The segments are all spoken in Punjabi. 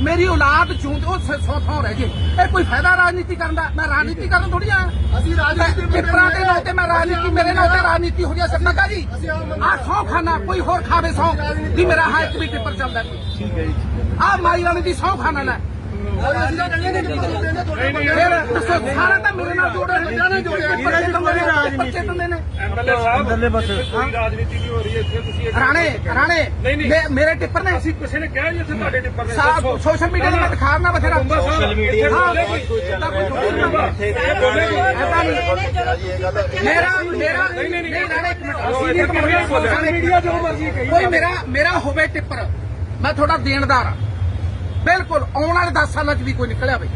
ਮੇਰੀ ਔਲਾਦ ਚੂੰਦ ਉਹ ਸ- ਸੌ ਥਾਂ ਰਹਿ ਜੇ ਇਹ ਕੋਈ ਫਾਇਦਾ ਰਾਜਨੀਤੀ ਕਰਨ ਦਾ? ਮੈਂ ਰਾਜਨੀਤੀ ਕਰਨ ਥੋੜੀ ਆ ਅਸੀਂ ਰਾਜਨੀਤੀ ਟਿੱਪਰਾਂ ਦੇ ਨਾਂ ਤੇ ਮੈਂ ਰਾਜਨੀਤੀ ਮੇਰੇ ਨਾਂ ਤੇ ਰਾਜਨੀਤੀ ਹੋ ਰਹੀ ਸਰਨਾਗਾ ਜੀ ਆ ਸੌ ਖਾਨਾ ਕੋਈ ਹੋਰ ਖਾਵੇ ਸੌ। ਵੀ ਮੇਰਾ ਹਾਂ ਇੱਕ ਵੀ ਟਿੱਪਰ ਚੱਲਦਾ। ਠੀਕ ਹੈ ਜੀ। ਆ ਮਾਈ ਵਾਲੀ ਦੀ ਸੌ ਖਾਨਾ ਨੇ ਸਾਰਾ ਤਾਂ ਮੇਰੇ ਨਾਲ ਜੋੜੇ ਬੱਚਿਆਂ ਨੇ ਜੋੜਿਆ ਬੱਚੇ ਤਾਂ ਮੇਰੇ ਬੱਚੇ ਤਾਂ ਨੇ। ਐਮਐਲਏ ਸਾਹਿਬ ਅੰਦਰਲੇ ਪਾਸੇ ਕੋਈ ਰਾਜਨੀਤੀ ਨਹੀਂ ਹੋ ਰਹੀ ਇੱਥੇ ਤੁਸੀਂ ਇਹ ਰਾਣੇ ਰਾਣੇ ਨਹੀਂ, ਨਹੀਂ। ਮੇ- ਮੇਰੇ ਟਿੱਪਰ ਨੇ ਅਸੀਂ ਕਿਸੇ ਨੇ ਕਿਹਾ ਜੀ ਇੱਥੇ ਤੁਹਾਡੇ ਟਿੱਪਰ ਨੇ ਸਾਰਾ ਸੋਸ਼ਲ ਮੀਡੀਆ ਤੇ ਮੈਂ ਦਿਖਾਉਣਾ ਬਥੇਰਾ ਸੋਸ਼ਲ ਮੀਡੀਆ ਹਾਂ ਏਦਾਂ ਕੋਈ ਥੋੜ੍ਹੀ ਨਾ ਵਾ। ਏਦਾਂ ਨਹੀਂ। ਮੇਰਾ ਮੇਰਾ ਨਹੀਂ। ਨਹੀਂ ਨਹੀਂ। ਰਾਣੇ ਇੱਕ ਮਿੰਟ ਅਸੀਂ ਨਹੀਂ ਕਹਿੰਦੇ ਸੋਸ਼ਲ ਮੀਡੀਆ ਜੋ ਮਰਜ਼ੀ ਕਹੀ ਕੋਈ ਮੇਰਾ ਮੇਰਾ ਹੋਵੇ ਟਿੱਪਰ। ਮੈਂ ਤੁਹਾਡਾ ਦੇਣਦਾਰ ਬਿਲਕੁਲ ਆਉਣ ਵਾਲੇ 10 ਸਾਲਾਂ 'ਚ ਵੀ ਕੋਈ ਨਿਕਲਿਆ ਬਈ।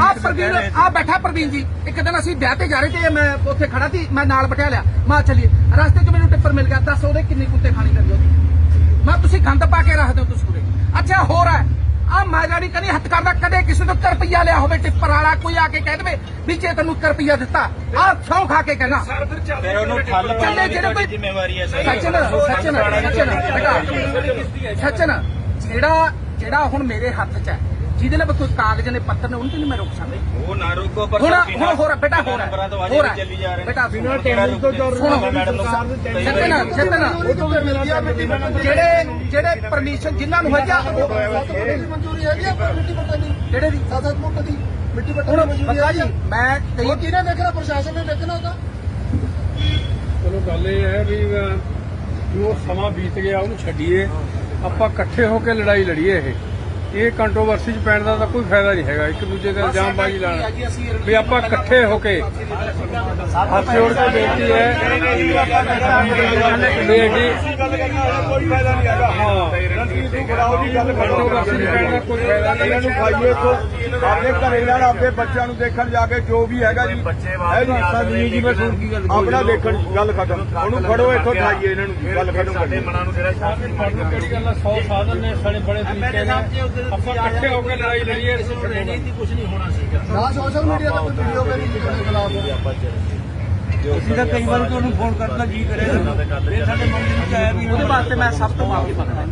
ਆ ਪ੍ਰਵੀਨ ਆ ਬੈਠਾ ਪ੍ਰਵੀਨ ਜੀ। ਇੱਕ ਦਿਨ ਅਸੀਂ ਵਿਆਹ ਤੇ ਜਾ ਰਹੇ ਤੇ ਮੈਂ ਉੱਥੇ ਖੜਾ ਸੀ ਮੈਂ ਨਾਲ ਬਿਠਾ ਲਿਆ। ਮੈਂ ਚੱਲੀਏ। ਰਸਤੇ 'ਚ ਮੈਨੂੰ ਟਿੱਪਰ ਮਿਲ ਗਿਆ ਦੱਸ ਉਹਦੇ ਕਿੰਨੀ ਕੁੱਤੇ ਖਾਣੀ ਲੱਗੀ ਉਹਦੀ। ਮੈਂ ਤੁਸੀਂ ਗੰਦ ਪਾ ਕੇ ਰੱਖ ਦਿਓ ਤੁਸੀਂ ਉਰੇ। ਅੱਛਾ ਹੋਰ ਹੈ। ਆ ਮੈਂ ਜਿਹੜੀ ਕਦੀ ਹੱਥ ਕਰਦਾ ਕਦੇ ਕਿਸੇ ਤੋਂ 1 ਰੁਪਿਆ ਲਿਆ ਹੋਵੇ ਟਿੱਪਰ ਵਾਲਾ ਕੋਈ ਆ ਕੇ ਕਹਿ ਦੇਵੇ ਵੀ ਜੇ ਤੈਨੂੰ 1 ਰੁਪਿਆ ਦਿੱਤਾ ਆ ਸੌ ਖਾ ਕੇ ਕਹਿਣਾ। ਫਿਰ ਉਹਨੂੰ ਠੱਲ ਚੱਲੇ ਪਾਉਣ ਦੀ ਜਿਹੜੇ ਤੁਹਾਡੀ ਕੋਈ ਜ਼ਿੰਮੇਵਾਰੀ ਹੈ ਸੱਚਨ ਸੱਚਨ ਸੱਚਨ ਜਿਹੜਾ ਜਿਹੜਾ ਹੁਣ ਮੇਰੇ ਹੱਥ 'ਚ ਹੈ ਜਿਹਦੇ ਨਾਲ ਕੋਈ ਕਾਗਜ਼ ਨੇ ਪੱਤਰ ਨੇ ਉਹਨਾਂ ਤੇ ਨਹੀਂ ਮੈਂ ਰੋਕ ਸਕਦਾ? ਉਹ ਨਾ ਰੋਕੋ ਪਰ ਹੁਣ ਹੁਣ ਹੋਰ ਬੇਟਾ ਹੋਰ ਤੋਂ ਹੋਰ ਚੱਲੀ ਜਾ ਰਹੇ ਬੇਟਾ ਬਿਨਾਂ ਸੁਣੋ। ਤੋਂ ਜੋ ਸੁਣੋ। ਮੈਡਮ ਨੂੰ ਸੱਚਨ ਸੱਚਨ ਜਿਹੜੇ ਜਿਹੜੇ ਪਰਮਿਸ਼ਨ ਜਿਨ੍ਹਾਂ ਨੂੰ ਹੈਗਾ ਉਹ- ਮਨਜ਼ੂਰੀ ਹੈਗੀ ਹੈ ਮਿੱਟੀ ਪੱਟਣ ਦੀ। ਜਿਹੜੇ ਦੀ? 7-7 ਫੁੱਟ ਦੀ ਮਿੱਟੀ ਪੱਟਣ ਦੀ ਮਨਜ਼ੂਰੀ ਹੈਗੀ ਮੈਂ ਕਈ ਉਹ ਕਿਹਨੇ ਦੇਖਣਾ? ਪ੍ਰਸ਼ਾਸਨ ਨੇ ਦੇਖਣਾ ਉਹਦਾ? ਚਲੋ ਗੱਲ ਇਹ ਹੈ ਵੀ ਜੋ ਸਮਾਂ ਬੀਤ ਗਿਆ ਉਹਨੂੰ ਛੱਡੀਏ। ਆਪਾਂ ਇਕੱਠੇ ਹੋ ਕੇ ਲੜਾਈ ਲੜੀਏ ਇਹ। ਇਹ ਕੰਟਰੋਵਰਸੀ 'ਚ ਪੈਣ ਦਾ ਤਾਂ ਕੋਈ ਫਾਇਦਾ ਨਹੀਂ ਹੈਗਾ ਇੱਕ ਦੂਜੇ ਤੇ ਇਲਜ਼ਾਮਬਾਜ਼ੀ ਲਾਣਾ ਵੀ ਆਪਾਂ ਇਕੱਠੇ ਹੋ ਕੇ ਹੱਥ ਜੋੜ ਕੇ ਬੇਨਤੀ ਹੈ ਵੀ ਅੱਗੇ ਕੋਈ ਫਾਇਦਾ ਨਹੀਂ ਹੈਗਾ ਹਾਂ ਰਣਜੀਤ ਨੂੰ ਬੁਲਾਓ ਜੀ ਗੱਲ ਕਰੋ ਕੰਟਰੋਵਰਸੀ 'ਚ ਪੈਣ ਦਾ ਕੋਈ ਫਾਇਦਾ ਨਹੀਂ। ਇਹਨਾਂ ਨੂੰ ਖਾਈਏ ਤੋਂ ਆਪਣੇ ਘਰੇ ਜਾਣ ਆਪਣੇ ਬੱਚਿਆਂ ਨੂੰ ਦੇਖਣ ਜਾ ਕੇ ਜੋ ਵੀ ਹੈਗਾ ਜੀ ਹੈ ਜੀ ਜੀ ਮੈਂ ਸੁਣ ਕੀ ਗੱਲ ਆਪਣਾ ਦੇਖਣ ਗੱਲ ਖਤਮ। ਉਹਨੂੰ ਫੜੋ ਇੱਥੋਂ ਖਾਈਏ ਇਹਨਾਂ ਨੂੰ ਗੱਲ ਖਤਮ ਕਰੀਏ। ਸਾਨੂੰ ਕਿਹੜੀ ਗੱਲ ਆ? 100 ਸਾਧਨ ਨੇ ਸਾਡੇ ਬੜੇ ਤਰੀਕੇ ਨੇ। ਆਪਾਂ ਇਕੱਠੇ ਹੋ ਕੇ ਲੜਾਈ ਲੜੀਏ ਨਾ ਸੋਸ਼ਲ ਮੀਡੀਆ ਤੇ ਕੋਈ ਵੀਡੀਓ ਕਰੀ ਤੁਹਾਡੇ ਖਿਲਾਫ। ਅਸੀਂ ਤਾਂ ਕਈ ਵਾਰ ਤੁਹਾਨੂੰ ਫੋਨ ਕਰਦਾ ਜੀ ਕਰੇ ਫਿਰ ਸਾਡੇ ਮਨ ਦੇ ਵਿੱਚ ਆਇਆ ਵੀ ਉਹਦੇ ਵਾਸਤੇ ਮੈਂ ਸਭ ਤੋਂ ਮਾਫੀ ਮੰਗਦਾ।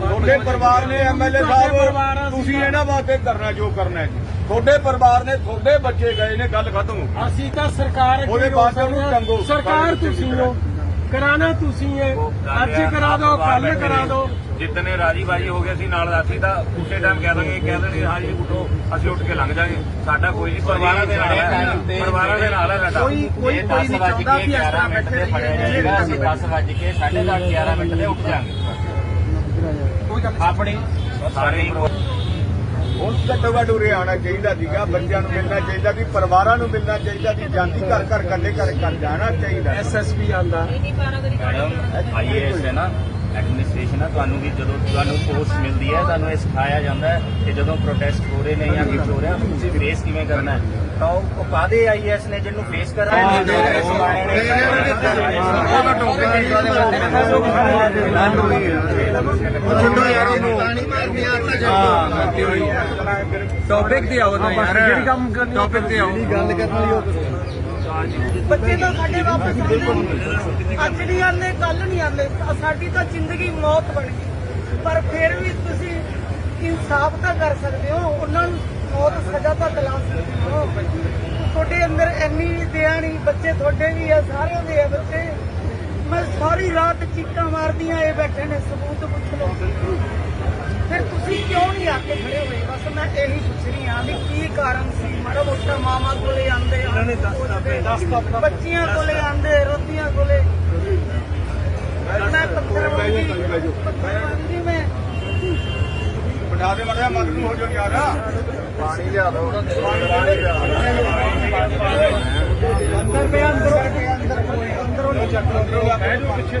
ਤੁਹਾਡੇ ਪਰਿਵਾਰ ਨੇ ਐਮਐਲਏ ਸਾਹਿਬ ਤੁਸੀਂ ਇਹਨਾਂ ਵਾਸਤੇ ਕਰਨਾ ਜੋ ਕਰਨਾ ਹੈ ਜੀ। ਤੁਹਾਡੇ ਪਰਿਵਾਰ ਨੇ ਤੁਹਾਡੇ ਬੱਚੇ ਗਏ ਨੇ ਗੱਲ ਖਤਮ ਅਸੀਂ ਤਾਂ ਸਰਕਾਰ ਉਹਦੇ ਬਾਅਦ ਉਹਨੂੰ ਟੰਗੋ ਸਰਕਾਰ ਤੁਸੀਂ ਹੋ। ਕਰਾਣਾ ਤੁਸੀਂ ਹੈ ਅੱਜ ਕਰਾ ਦਿਓ ਕੱਲ ਕਰਾ ਦਿਓ। ਇਹ ਰਾਜੀ ਬਾਜੀ ਹੋ ਗਿਆ ਸੀ ਨਾਲ ਅਸੀਂ ਤਾਂ ਉਸੇ ਟਾਈਮ ਕਹਿ ਦਾਂਗੇ ਕਹਿ ਦੇਣਗੇ ਹਾਂ ਜੀ ਉਠੋ ਅਸੀਂ ਉੱਠ ਕੇ ਲੰਘ ਜਾਾਂਗੇ। ਸਾਡਾ ਕੋਈ ਨਹੀਂ ਪਰਿਵਾਰਾਂ ਦੇ ਨਾਲ ਹੈ। ਪਰਿਵਾਰਾਂ ਦੇ ਨਾਲ ਹੈ ਸਾਡਾ। ਕੋਈ ਕੋਈ ਕੋਈ ਨਹੀਂ ਚਾਹੁੰਦਾ ਵੀ ਇਸ ਤਰ੍ਹਾਂ ਬੈਠੇ ਰਹੀਏ। 10 ਵਜੇ ਕੇ 11:30 11 ਮਿੰਟ ਤੇ ਉੱਠ ਜਾਾਂਗੇ। ਕੋਈ ਗੱਲ ਆਪਣੀ ਸਾਰੇ ਹੁਣ ਘੱਟੋ ਘੱਟ ਉਰੇ ਆਉਣਾ ਚਾਹੀਦਾ ਸੀਗਾ ਬੱਚਿਆਂ ਨੂੰ ਮਿਲਣਾ ਚਾਹੀਦਾ ਵੀ ਪਰਿਵਾਰਾਂ ਨੂੰ ਮਿਲਣਾ ਚਾਹੀਦਾ ਸੀ ਜਾਂਦੀ ਘਰ ਘਰ ਕੱਲੇ ਘਰ ਘਰ ਜਾਣਾ ਚਾਹੀਦਾ। ਐਸਐਸਪੀ ਆਂਦਾ ਮੈਡਮ ਆਈਏਐਸ ਹੈ ਨਾ। ਐਡਮਿਨਿਸਟ੍ਰੇਸ਼ਨ ਹੈ ਤੁਹਾਨੂੰ ਵੀ ਜਦੋਂ ਤੁਹਾਨੂੰ ਪੋਸਟ ਮਿਲਦੀ ਹੈ ਤੁਹਾਨੂੰ ਇਹ ਸਿਖਾਇਆ ਜਾਂਦਾ ਹੈ ਕਿ ਜਦੋਂ ਪ੍ਰੋਟੈਸਟ ਹੋ ਰਹੇ ਨੇ ਜਾਂ ਕੁਝ ਹੋ ਰਿਹਾ ਤੁਸੀਂ ਫੇਸ ਕਿਵੇਂ ਕਰਨਾ ਹੈ ਤਾਂ ਉਹ ਕਾਦੇ ਆਈਏਐਸ ਨੇ ਜਿਹਨੂੰ ਫੇਸ ਟੌਪਿਕ ਤੇ ਆਓ ਨਾ ਯਾਰ ਟੌਪਿਕ ਤੇ ਆਓ ਗੱਲ ਕਰਨ ਲਈ ਉਹ ਬੱਚੇ ਤਾਂ ਸਾਡੇ ਵਾਪਸ ਆਉਂਦੇ ਅੱਜ ਨਹੀਂ ਆਉਂਦੇ ਕੱਲ ਨਹੀਂ ਆਉਂਦੇ। ਸਾਡੀ ਤਾਂ ਜ਼ਿੰਦਗੀ ਮੌਤ ਬਣ ਗਈ। ਪਰ ਫਿਰ ਵੀ ਤੁਸੀਂ ਇਨਸਾਫ ਤਾਂ ਕਰ ਸਕਦੇ ਹੋ। ਉਹਨਾਂ ਨੂੰ ਮੌਤ ਸਜ਼ਾ ਤਾਂ ਦਿਲਾ ਸਕਦੇ ਹੋ। ਤੁਹਾਡੇ ਅੰਦਰ ਇੰਨੀ ਦਇਆ ਨਹੀਂ ਬੱਚੇ ਤੁਹਾਡੇ ਵੀ ਆ, ਸਾਰਿਆਂ ਦੇ ਆ ਬੱਚੇ। ਮੈਂ ਸਾਰੀ ਰਾਤ ਚੀਕਾਂ ਮਾਰਦੀਆਂ, ਇਹ ਬੈਠੇ ਨੇ, ਸਬੂਤ ਪੁੱਛ ਲਓ। ਫਿਰ ਤੁਸੀਂ ਕਿਉਂ ਨਹੀਂ ਆ ਕੇ ਖੜੇ ਹੋਏ? ਬਸ ਮੈਂ ਇਹੀ ਪੁੱਛ ਰਹੀ ਹਾਂ ਵੀ ਕੀ ਕਾਰਨ ਸੀ? ਮਾੜਾ ਮੋਟਾ ਮਾਮਾ ਕੋਲੇ ਆਂਦੇ ਇਹਨਾਂ ਨੇ ਦੱਸਤਾ ਬੱਚੀਆਂ ਕੋਲੇ ਆਂਦੇ ਰੋਟੀਆਂ ਕੋਲੇ। ਮੈਂ ਪੱਥਰ ਵਾਂਗੀ ਪੱਥਰ ਵਾਂਗੀ ਮੈਂ ਬਿਠਾ ਦੇ ਮੜਿਆ ਮਗਰ ਨੂੰ ਹੋ ਜਾਓ ਯਾਰ। ਪਾਣੀ ਲਿਆ ਦੋ। ਅੰਦਰ ਪਿਆ ਅੰਦਰੋਂ ਅੰਦਰੋਂ ਚੱਕ ਲਓ ਬਹਿ ਜਾਓ ਪਿੱਛੇ।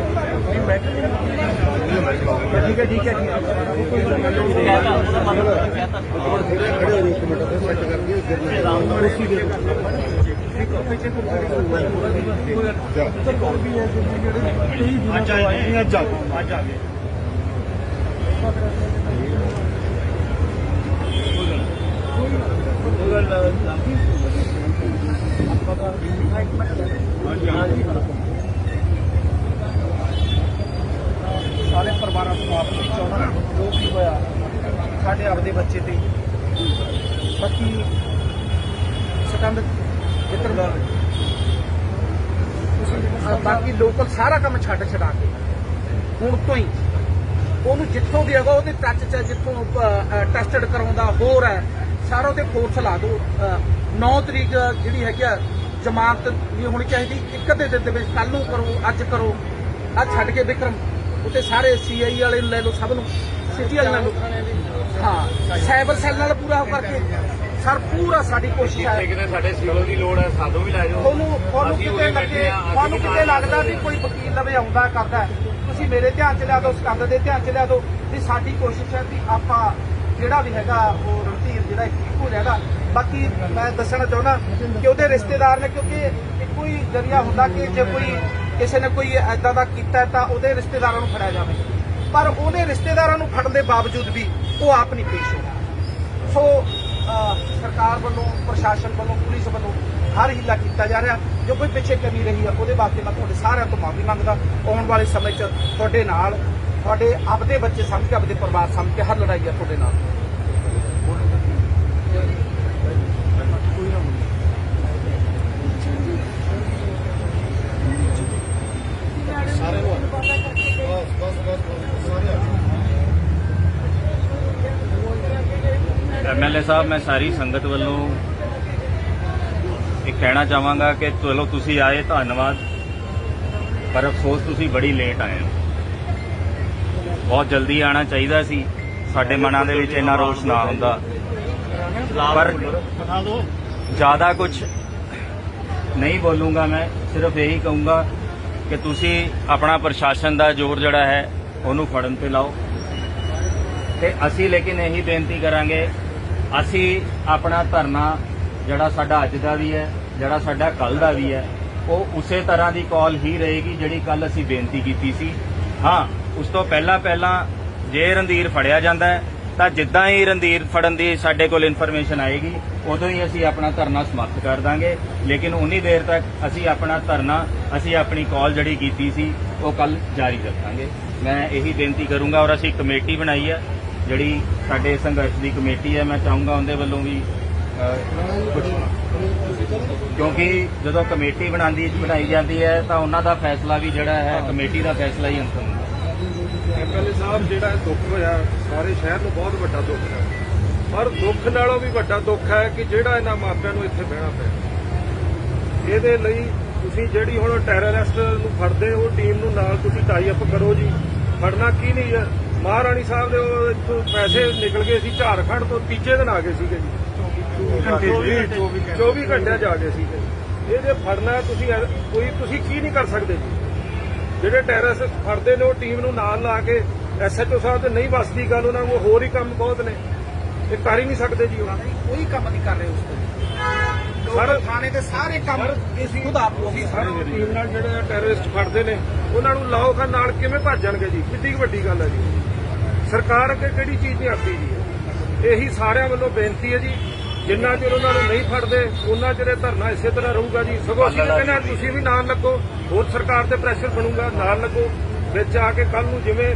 ਯਾਰ ਬਹਿ ਜਾਓ ਸਾਰੇ ਬਹਿ ਜਾਓ ਕੀ ਹੱਥ ਬੰਨ ਕੇ ਸਾਰੇ ਬਹਿ ਜਾਓ ਪਲੀਜ਼ ਸਾਰੇ ਬੈਠੋ ਪਲੀਜ਼ ਹੈ ਠੀਕ ਹੈ ਸਾਰੇ ਪਰਿਵਾਰਾਂ ਤੋਂ ਮਾਫੀ ਚਾਹੁੰਦਾ ਜੋ ਵੀ ਹੋਇਆ, ਸਾਡੇ ਆਪਦੇ ਬੱਚੇ ਤੇ। ਬਾਕੀ ਸਟੰਦ ਜਿੱਤਰ ਬਾਕੀ ਲੋਕਲ ਸਾਰਾ ਕੰਮ ਛੱਡ ਛਡਾ ਕੇ। ਹੁਣ ਤੋਂ ਹੀ। ਉਹਨੂੰ ਜਿੱਥੋਂ ਵੀ ਹੈਗਾ, ਉਹਦੇ ਟੱਚ 'ਚ ਜਿੱਥੋਂ ਟੈਸਟਡ ਕਰਾਉਂਦਾ, ਹੋਰ ਹੈ। ਸਾਰਾ ਉਹਦੇ ਫੋਰਸ ਲਾ ਦਿਓ 9 ਤਰੀਕ ਜਿਹੜੀ ਹੈਗੀ ਆ ਜ਼ਮਾਨਤ ਵੀ ਹੋਣੀ ਚਾਹੀਦੀ। ਇੱਕ ਅੱਧੇ ਦਿਨ ਦੇ ਵਿੱਚ ਕੱਲ ਨੂੰ ਕਰੋ, ਅੱਜ ਕਰੋ। ਅੱਜ ਛੱਡ ਕੇ ਵਿਕਰਮ। ਉੱਤੇ ਸਾਰੇ ਸੀਆਈ ਵਾਲੇ ਨੂੰ ਲੈ ਲਓ ਸਭ ਨੂੰ ਸਿਟੀ ਵਾਲੇ ਨੂੰ ਲੈ ਲਓ। ਹਾਂ ਸਾਈਬਰ ਸੈੱਲ ਨਾਲ ਪੂਰਾ ਕਰਕੇ। ਸਰ ਪੂਰਾ ਸਾਡੀ ਕੋਸ਼ਿਸ਼ ਹੈ ਕਿਤੇ ਸਾਡੇ ਸਿਵਲ ਦੀ ਲੋੜ ਹੈ ਸਾਨੂੰ ਵੀ ਲੈ ਜਾਓ। ਤੁਹਾਨੂੰ ਤੁਹਾਨੂੰ ਕਿਤੇ ਲੱਗੇ ਤੁਹਾਨੂੰ ਕਿਤੇ ਲੱਗਦਾ ਵੀ ਕੋਈ ਵਕੀਲ ਲਵੇ ਆਉਂਦਾ ਕਰਦਾ। ਤੁਸੀਂ ਮੇਰੇ ਧਿਆਨ ਚ ਲਿਆ ਦਿਓ ਸਕੰਦ ਦੇ ਧਿਆਨ ਚ ਲਿਆ ਦਿਓ ਵੀ ਸਾਡੀ ਕੋਸ਼ਿਸ਼ ਹੈ ਵੀ ਆਪਾਂ ਜਿਹੜਾ ਵੀ ਹੈਗਾ ਉਹ ਰਣਧੀਰ ਜਿਹੜਾ ਇੱਕੋ ਜਾਏਗਾ ਬਾਕੀ ਮੈਂ ਦੱਸਣਾ ਚਾਹੁੰਦਾ ਕਿ ਉਹਦੇ ਰਿਸ਼ਤੇਦਾਰ ਨੇ ਕਿਉਂਕਿ ਇੱਕੋ ਹੀ ਜਰੀਆ ਹੁੰਦਾ ਕਿ ਜੇ ਕੋਈ ਕਿਸੇ ਨੇ ਕੋਈ ਐਦਾਂ ਦਾ ਕੀਤਾ ਤਾਂ ਉਹਦੇ ਰਿਸ਼ਤੇਦਾਰਾਂ ਨੂੰ ਫੜਿਆ ਜਾਵੇ। ਪਰ ਉਹਦੇ ਰਿਸ਼ਤੇਦਾਰਾਂ ਨੂੰ ਫੜਨ ਦੇ ਬਾਵਜੂਦ ਵੀ ਉਹ ਆਪ ਨਹੀਂ ਪੇਸ਼ ਹੋਇਆ ਸੋ ਸਰਕਾਰ ਵੱਲੋਂ, ਪ੍ਰਸ਼ਾਸਨ ਵੱਲੋਂ, ਪੁਲਿਸ ਵੱਲੋਂ ਹਰ ਹੀਲਾ ਕੀਤਾ ਜਾ ਰਿਹਾ, ਜੋ ਕੋਈ ਪਿੱਛੇ ਕਮੀ ਰਹੀ ਆ, ਉਹਦੇ ਵਾਸਤੇ ਮੈਂ ਤੁਹਾਡੇ ਸਾਰਿਆਂ ਤੋਂ ਮਾਫੀ ਮੰਗਦਾ। ਆਉਣ ਵਾਲੇ ਸਮੇਂ 'ਚ ਤੁਹਾਡੇ ਨਾਲ, ਤੁਹਾਡੇ ਆਪਦੇ ਬੱਚੇ ਸਮਝ ਕੇ, ਆਪਦੇ ਪਰਿਵਾਰ ਸਮਝ ਕੇ ਹਰ ਲੜਾਈ ਹੈ ਤੁਹਾਡੇ ਨਾਲ। ਐਮਐਲਏ ਸਾਹਿਬ, ਮੈਂ ਸਾਰੀ ਸੰਗਤ ਵੱਲੋਂ ਇਹ ਕਹਿਣਾ ਚਾਹਾਂਗਾ ਕਿ ਚਲੋ ਤੁਸੀਂ ਆਏ, ਧੰਨਵਾਦ। ਪਰ ਅਫਸੋਸ, ਤੁਸੀਂ ਬੜੀ ਲੇਟ ਆਏ ਹੋ। ਬਹੁਤ ਜਲਦੀ ਆਣਾ ਚਾਹੀਦਾ ਸੀ। ਸਾਡੇ ਮਨਾਂ ਦੇ ਵਿੱਚ ਇੰਨਾ ਰੋਸ਼ ਨਾ ਹੁੰਦਾ। ਪਰ ਜ਼ਿਆਦਾ ਕੁਝ ਨਹੀਂ ਬੋਲੂੰਗਾ ਮੈਂ, ਸਿਰਫ ਇਹੀ ਕਹੂੰਗਾ ਕਿ ਤੁਸੀਂ ਆਪਣਾ ਪ੍ਰਸ਼ਾਸਨ ਦਾ ਜ਼ੋਰ ਜਿਹੜਾ ਹੈ, ਉਹਨੂੰ ਫੜਨ ਤੇ ਲਾਓ। ਤੇ ਅਸੀਂ ਲੇਕਿਨ ਇਹੀ ਬੇਨਤੀ ਕਰਾਂਗੇ ਅਸੀਂ ਆਪਣਾ ਧਰਨਾ ਜਿਹੜਾ ਸਾਡਾ ਅੱਜ ਦਾ ਵੀ ਹੈ, ਜਿਹੜਾ ਸਾਡਾ ਕੱਲ ਦਾ ਵੀ ਹੈ, ਉਹ ਉਸੇ ਤਰ੍ਹਾਂ ਦੀ ਕਾਲ ਹੀ ਰਹੇਗੀ ਜਿਹੜੀ ਕੱਲ ਅਸੀਂ ਬੇਨਤੀ ਕੀਤੀ ਸੀ। ਹਾਂ, ਉਸ ਤੋਂ ਪਹਿਲਾਂ ਪਹਿਲਾਂ ਜੇ ਰੰਧੀਰ ਫੜਿਆ ਜਾਂਦਾ ਹੈ, ਤਾਂ ਜਿੱਦਾਂ ਹੀ ਰੰਧੀਰ ਫੜਨ ਦੀ ਸਾਡੇ ਕੋਲ ਇਨਫੋਰਮੇਸ਼ਨ ਆਏਗੀ, ਉਦੋਂ ਹੀ ਅਸੀਂ ਆਪਣਾ ਧਰਨਾ ਸਮਾਪਤ ਕਰ ਦਾਂਗੇ। ਲੇਕਿਨ ਉਨੀ ਦੇਰ ਤੱਕ ਅਸੀਂ ਆਪਣਾ ਧਰਨਾ, ਅਸੀਂ ਆਪਣੀ ਕਾਲ ਜਿਹੜੀ ਕੀਤੀ ਸੀ, ਉਹ ਕੱਲ ਜਾਰੀ ਰੱਖਾਂਗੇ। ਮੈਂ ਇਹੀ ਬੇਨਤੀ ਕਰੂੰਗਾ ਔਰ ਅਸੀਂ ਕਮੇਟੀ ਬਣਾਈ ਹੈ ਜਿਹੜੀ ਸਾਡੇ ਸੰਘਰਸ਼ ਦੀ ਕਮੇਟੀ ਹੈ, ਮੈਂ ਚਾਹੂੰਗਾ ਉਹਦੇ ਵੱਲੋਂ ਵੀ ਕਿਉਂਕਿ ਜਦੋਂ ਕਮੇਟੀ ਬਣਾਉਂਦੀ, ਬਣਾਈ ਜਾਂਦੀ ਹੈ, ਤਾਂ ਉਹਨਾਂ ਦਾ ਫੈਸਲਾ ਵੀ ਜਿਹੜਾ ਹੈ, ਕਮੇਟੀ ਦਾ ਫੈਸਲਾ ਹੀ ਅੰਤਮ ਹੁੰਦਾ। ਐਮਐਲਏ ਸਾਹਿਬ, ਜਿਹੜਾ ਦੁੱਖ ਹੋਇਆ, ਸਾਰੇ ਸ਼ਹਿਰ ਨੂੰ ਬਹੁਤ ਵੱਡਾ ਦੁੱਖ ਹੈ। ਪਰ ਦੁੱਖ ਨਾਲੋਂ ਵੀ ਵੱਡਾ ਦੁੱਖ ਹੈ ਕਿ ਜਿਹੜਾ ਇਹਨਾਂ ਮਾਪਿਆਂ ਨੂੰ ਇੱਥੇ ਬਹਿਣਾ ਪਿਆ। ਇਹਦੇ ਲਈ ਤੁਸੀਂ ਜਿਹੜੀ ਹੁਣ ਟੈਰਰਿਸਟ ਨੂੰ ਫੜਦੇ ਉਹ ਟੀਮ ਨੂੰ ਨਾਲ ਤੁਸੀਂ ਟਾਈ ਅਪ ਕਰੋ ਜੀ। ਫੜਨਾ ਕੀ ਨਹੀਂ ਹੈ? ਮਹਾਰਾਣੀ ਸਾਹਿਬ ਦੇ ਉਹ ਇੱਥੋਂ ਪੈਸੇ ਨਿਕਲ ਗਏ ਸੀ ਝਾਰਖੰਡ ਤੋਂ ਤੀਜੇ ਦਿਨ ਆ ਗਏ ਸੀਗੇ ਜੀ। 24 ਘੰਟੇ ਜਾ ਗਏ ਸੀਗੇ। ਇਹ ਜੇ ਫੜਨਾ ਤੁਸੀਂ ਕੋਈ ਤੁਸੀਂ ਕੀ ਨਹੀਂ ਕਰ ਸਕਦੇ ਜੀ। ਜਿਹੜੇ ਟੈਰਰਿਸਟ ਫੜਦੇ ਨੇ ਉਹ ਟੀਮ ਨੂੰ ਨਾਲ ਲਾ ਕੇ ਐਸਐਚਓ ਸਾਹਿਬ ਤੇ ਨਹੀਂ ਵੱਸਦੀ ਗੱਲ ਉਹਨਾਂ ਨੂੰ ਹੋਰ ਹੀ ਕੰਮ ਬਹੁਤ ਨੇ। ਇਹ ਕਰ ਹੀ ਨਹੀਂ ਸਕਦੇ ਜੀ ਉਹ। ਕੋਈ ਕੰਮ ਨਹੀਂ ਕਰ ਰਹੇ ਉਸ ਤੇ। ਸਰ- ਥਾਣੇ ਦੇ ਸਾਰੇ ਕੰਮ ਸਰ, ਖੁਦ ਆਪ ਉਹ ਸਰ ਟੀਮ ਨਾਲ ਜਿਹੜੇ ਟੈਰਰਿਸਟ ਫੜਦੇ ਨੇ ਉਹਨਾਂ ਨੂੰ ਲਾਓ ਖਾਂ ਨਾਲ ਕਿਵੇਂ ਭੱਜ ਜਾਣਗੇ ਜੀ? ਕਿੱਡੀ ਵੱਡੀ ਗੱਲ ਹੈ ਜੀ। ਸਰਕਾਰ ਅੱਗੇ ਕਿਹੜੀ ਚੀਜ਼ ਨਹੀਂ ਆਉਂਦੀ ਜੀ? ਇਹੀ ਸਾਰਿਆਂ ਵੱਲੋਂ ਬੇਨਤੀ ਹੈ ਜੀ, ਜਿੰਨਾ ਚਿਰ ਉਹਨਾਂ ਨੂੰ ਨਹੀਂ ਫੜਦੇ, ਉਹਨਾਂ ਚਿਰ ਇਹ ਧਰਨਾ ਇਸੇ ਤਰ੍ਹਾਂ ਰਹੂਗਾ ਜੀ। ਸਗੋਂ ਅਸੀਂ ਕਹਿੰਦੇ ਹਾਂ, ਤੁਸੀਂ ਵੀ ਨਾਲ ਲੱਗੋ, ਹੋਰ ਸਰਕਾਰ ਤੇ ਪ੍ਰੈਸ਼ਰ ਬਣੂਗਾ, ਨਾਲ ਲੱਗੋ, ਵਿੱਚ ਆ ਕੇ ਕੱਲ ਨੂੰ ਜਿਵੇਂ